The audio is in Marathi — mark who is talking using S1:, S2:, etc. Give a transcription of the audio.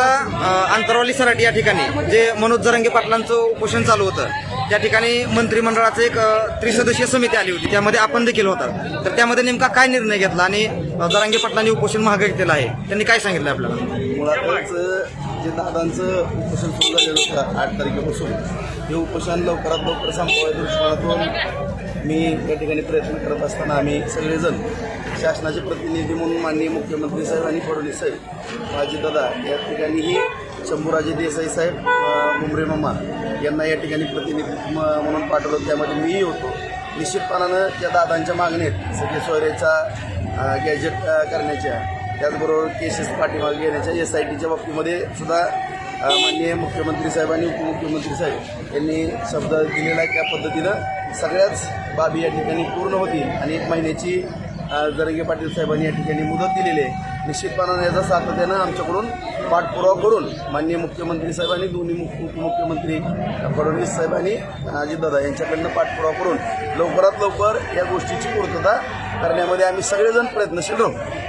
S1: आता कराड या ठिकाणी जे मनोज जरंगे पाटलांचं उपोषण चालू होतं त्या ठिकाणी मंत्रिमंडळाचं एक त्रिसदस्यीय समिती आली होती. त्यामध्ये आपण देखील होता. तर त्यामध्ये नेमका काय निर्णय घेतला आणि जरांगे पाटलांनी उपोषण मागे घेतलेलं आहे? त्यांनी काय सांगितलं आपल्याला?
S2: मुळातच जे दादांचं उपोषण सुरू झालेलं होतं आठ तारखेपासून हे उपोषण लवकरात लवकर संपवायच्या दृष्टिकोनातून मी या ठिकाणी प्रयत्न करत असताना आम्ही सगळेजण शासनाचे प्रतिनिधी म्हणून माननीय मुख्यमंत्री साहेब आणि फडणवीस साहेब अजितदादा या ठिकाणीही शंभूराजे देसाई साहेब मुंबरे मामा यांना या ठिकाणी प्रतिनिधी म्हणून पाठवलं. त्यामध्ये मीही होतो. निश्चितपणानं त्या दादांच्या मागणीत सगळे सोयरेचा गॅजेट करण्याच्या त्याचबरोबर केसेस पाठीमागे घेण्याच्या एस आय टीच्या बाबतीमध्ये सुद्धा माननीय मुख्यमंत्री साहेब आणि उपमुख्यमंत्री साहेब यांनी शब्द दिलेला आहे त्या पद्धतीनं. सगळ्याच बाबी या ठिकाणी पूर्ण होतील आणि एक महिन्याची जरंगे पाटील साहेबांनी या ठिकाणी मुदत दिलेली आहे. निश्चितपणानं याचा सातत्यानं आमच्याकडून पाठपुरावा करून माननीय मुख्यमंत्री साहेब आणि दोन्ही मुख्य उपमुख्यमंत्री फडणवीस साहेब आणि अजितदादा यांच्याकडनं पाठपुरावा करून लवकरात लवकर या गोष्टीची पूर्तता करण्यामध्ये आम्ही सगळेजण प्रयत्नशील राहू.